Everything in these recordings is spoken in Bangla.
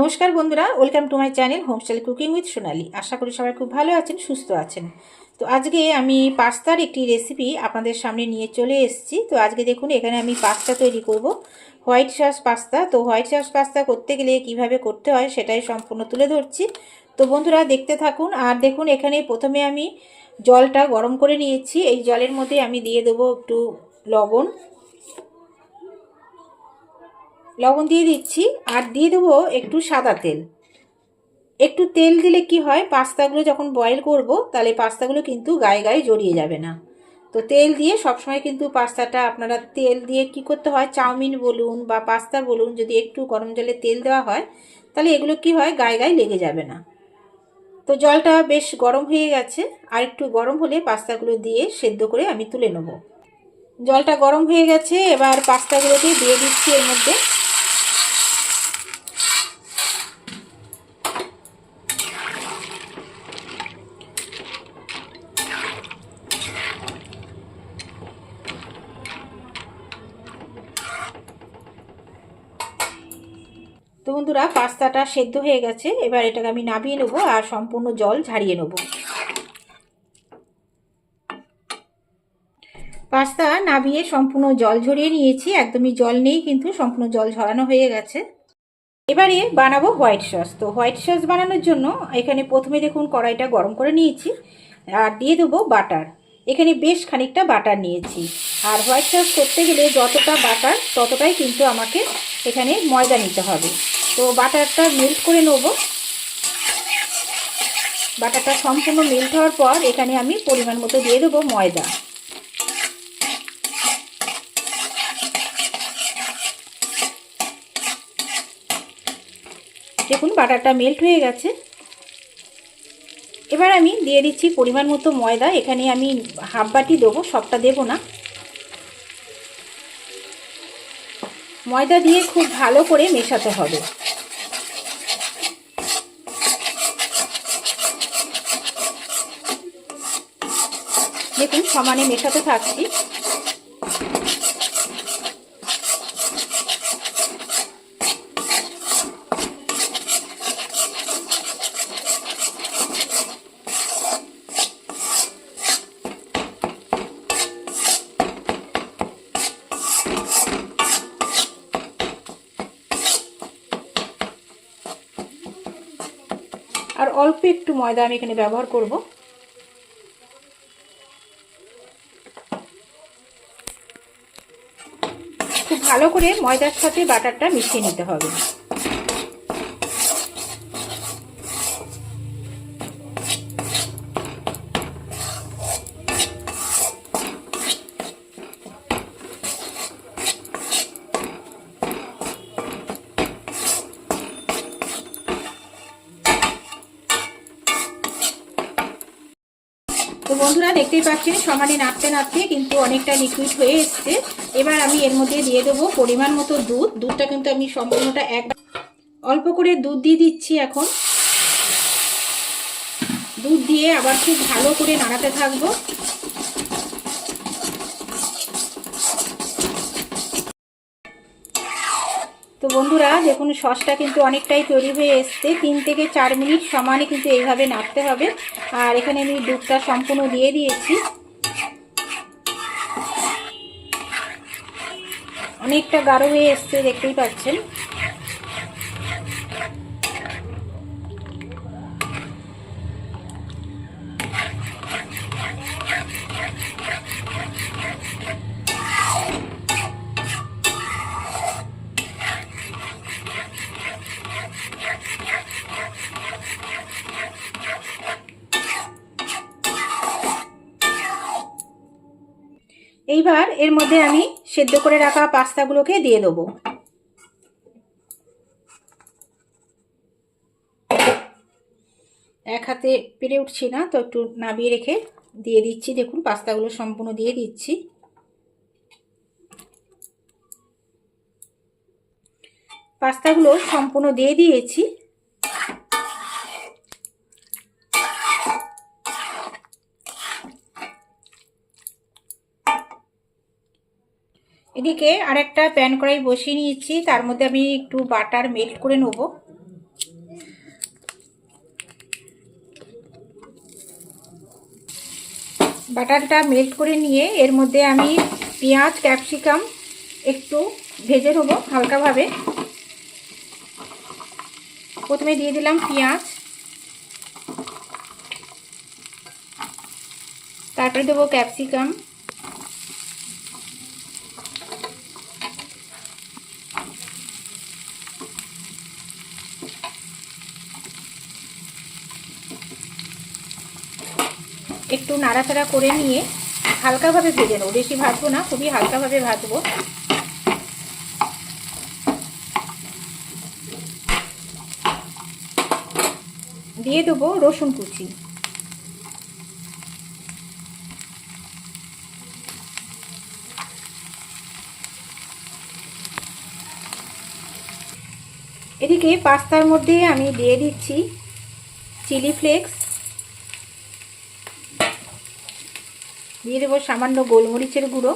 নমস্কার বন্ধুরা, welcome to my channel homestyle cooking with Sonali. আশা করি সবাই খুব ভালো আছেন, সুস্থ আছেন। তো আজকে আমি পাস্তার একটি রেসিপি আপনাদের সামনে নিয়ে চলে এসেছি। তো আজকে দেখুন, এখানে আমি পাস্তা তৈরি করব। White sauce pasta. তো হোয়াইট সস পাস্তা করতে গেলে কীভাবে করতে হয় সেটাই সম্পূর্ণ তুলে ধরছি। তো বন্ধুরা, দেখতে থাকুন। আর দেখুন, এখানে প্রথমে আমি জলটা গরম করে নিয়েছি। এই জলের মধ্যে আমি দিয়ে দেবো একটু লবণ। লবণ দিয়ে দিচ্ছি আর দিয়ে দেবো একটু সাদা তেল। একটু তেল দিলে কি হয়, পাস্তাগুলো যখন বয়েল করব তাহলে পাস্তাগুলো কিন্তু গায়ে গায়ে জড়িয়ে যাবে না। তো তেল দিয়ে সবসময় কিন্তু পাস্তাটা আপনারা তেল দিয়ে কি করতে হয়, চাউমিন বলুন বা পাস্তা বলুন যদি একটু গরম জলে তেল দেওয়া হয়, তাহলে এগুলো কি হয়, গায়ে গায়ে লেগে যাবে না। তো জলটা বেশ গরম হয়ে গেছে, আর একটু গরম হলে পাস্তাগুলো দিয়ে সেদ্ধ করে আমি তুলে নেব। জলটা গরম হয়ে গেছে, এবার পাস্তাগুলোকে দিয়ে দিচ্ছি এর মধ্যে। তো বন্ধুরা, পাস্তাটা সেদ্ধ হয়ে গেছে। এবার এটাকে আমি নামিয়ে নেব আর সম্পূর্ণ জল ঝাড়িয়ে নেব। পাস্তা নামিয়ে সম্পূর্ণ জল ঝরিয়ে নিয়েছি। একদমই জল নেই কিন্তু সম্পূর্ণ জল ঝরানো হয়ে গেছে। এবারে বানাবো হোয়াইট সস। তো হোয়াইট সস বানানোর জন্য এখানে প্রথমে দেখুন কড়াইটা গরম করে নিয়েছি। আর দিয়ে দেবো বাটার। এখানে বেশ খানিকটা বাটার নিয়েছি। আর হোয়াইট সস করতে গেলে যতটা বাটার, ততটাই কিন্তু আমাকে এখানে ময়দা নিতে হবে। তো বাটারটা মেল্ট করে নেব। বাটারটা সম্পূর্ণ মেল্ট হওয়ার পর এখানে আমি পরিমাণ মতো দিয়ে দেবো ময়দা। দেখুন বাটারটা মেল্ট হয়ে গেছে। এবার আমি দিয়ে দিচ্ছি পরিমাণ মতো ময়দা। এখানে আমি হাফ বাটি দেবো, সবটা দেব না। ময়দা দিয়ে খুব ভালো করে মেশাতে হবে। দেখুন, সমানে মেশাতে থাকছি আর অল্প একটু ময়দা আমি এখানে ব্যবহার করব। খুব ভালো করে ময়দার সাথে বাটারটা মিশিয়ে নিতে হবে। তো বন্ধুরা দেখতেই পাচ্ছেন, সমানে নাড়তে নাড়তে কিন্তু অনেকটা লিকুইড হয়ে এসছে। এবার আমি এর মধ্যে দিয়ে দেবো পরিমাণ মতো দুধ। দুধটা কিন্তু আমি সম্পূর্ণটা এক অল্প করে দুধ দিয়ে দিচ্ছি এখন। দুধ দিয়ে আবার খুব ভালো করে নাড়াতে থাকব। বন্ধুরা, দেখুন, সসটা কিন্তু অনেকটাই তৈরি হয়ে এসছে। তিন থেকে চার মিনিট সমানে কিন্তু এইভাবে নাড়তে হবে। আর এখানে আমি দুধটা সম্পূর্ণ দিয়ে দিয়েছি। অনেকটা গাঢ় হয়ে এসছে, দেখতেই পাচ্ছেন। এইবার এর মধ্যে আমি সেদ্ধ করে রাখা পাস্তাগুলোকে দিয়ে দেবো। এক হাতে পেরে উঠছি না, তো একটু নাবিয়ে রেখে দিয়ে দিচ্ছি। দেখুন, পাস্তাগুলো সম্পূর্ণ দিয়ে দিচ্ছি। পাস্তাগুলো সম্পূর্ণ দিয়ে দিয়েছি। এদিকে আর একটা প্যান কড়াই বসিয়ে নিয়েছি। তার মধ্যে আমি একটু বাটার মেল্ট করে নেব। বাটারটা মেল্ট করে নিয়ে এর মধ্যে আমি পেঁয়াজ, ক্যাপসিকাম একটু ভেজে নেব হালকাভাবে। প্রথমে দিয়ে দিলাম পেঁয়াজ। তারপরে দেবো ক্যাপসিকাম। একটু নাড়াচাড়া করে নিয়ে হালকাভাবে ভেজে নেব। বেশি ভাজবো না, খুবই হালকাভাবে ভাজবো। দিয়ে দেবো রসুন কুচি। এদিকে পাস্তার মধ্যে আমি দিয়ে দিচ্ছি চিলি ফ্লেক্স। দিয়ে দেবো সামান্য গোলমরিচের গুঁড়ো।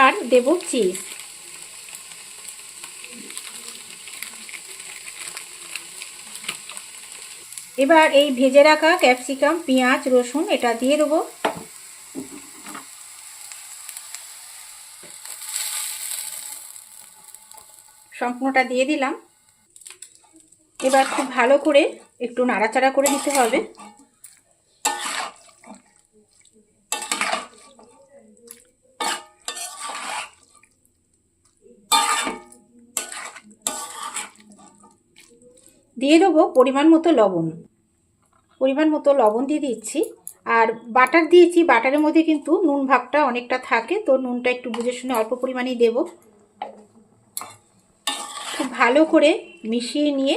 আর দেব চিজ। এবার এই ভেজে রাখা ক্যাপসিকাম, পেঁয়াজ, রসুন, এটা দিয়ে দেবো। সম্পূর্ণটা দিয়ে দিলাম। এবার খুব ভালো করে একটু নাড়াচাড়া করে দিতে হবে। দিয়ে দেবো পরিমাণ মতো লবণ। পরিমাণ মতো লবণ দিয়ে দিচ্ছি। আর বাটার দিয়েছি, বাটারের মধ্যে কিন্তু নুন ভাগটা অনেকটা থাকে, তো নুনটা একটু বুঝে শুনে অল্প পরিমাণেই দেবো। খুব ভালো করে মিশিয়ে নিয়ে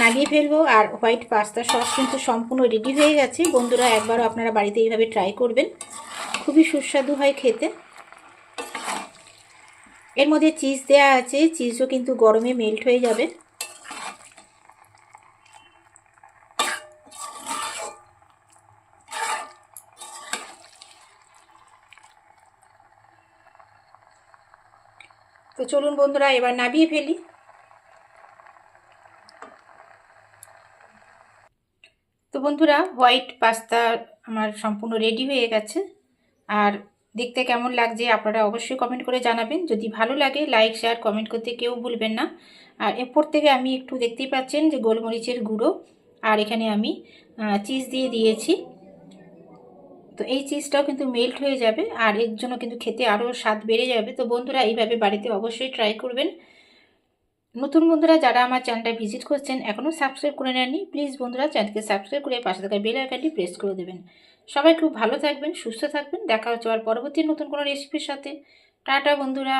নামিয়ে ফেলব আর হোয়াইট পাস্তা সস কিন্তু সম্পূর্ণ রেডি হয়ে গেছে। বন্ধুরা, একবারও আপনারা বাড়িতে এইভাবে ট্রাই করবেন। খুবই সুস্বাদু হয় খেতে। এর মধ্যে চিজ দেওয়া আছে। চিজও কিন্তু গরমে মেল্ট হয়ে যাবে। তো চলুন বন্ধুরা, এবার নামিয়ে ফেলি। বন্ধুরা, হোয়াইট পাস্তা আমার সম্পূর্ণ রেডি হয়ে গেছে। আর দেখতে কেমন লাগছে আপনারা অবশ্যই কমেন্ট করে জানাবেন। যদি ভালো লাগে, লাইক, শেয়ার, কমেন্ট করতে কেউ ভুলবেন না। আর এরপর থেকে আমি একটু দেখতেই পাচ্ছেন যে গোলমরিচের গুঁড়ো, আর এখানে আমি চিজ দিয়ে দিয়েছি। তো এই চিজটাও কিন্তু মেল্ট হয়ে যাবে, আর এর জন্য কিন্তু খেতে আরও স্বাদ বেড়ে যাবে। তো বন্ধুরা, এইভাবে বাড়িতে অবশ্যই ট্রাই করবেন। নতুন বন্ধুরা, যারা আমার চ্যানেলটা ভিজিট করছেন এখনও সাবস্ক্রাইব করে নেননি প্লিজ বন্ধুরা চ্যানেলকে সাবস্ক্রাইব করে পাশে থাকা বেল আইকনটি প্রেস করে দেবেন। সবাই খুব ভালো থাকবেন, সুস্থ থাকবেন, দেখা হচ্ছে আর পরবর্তী নতুন কোনো রেসিপির সাথে। টাটা বন্ধুরা।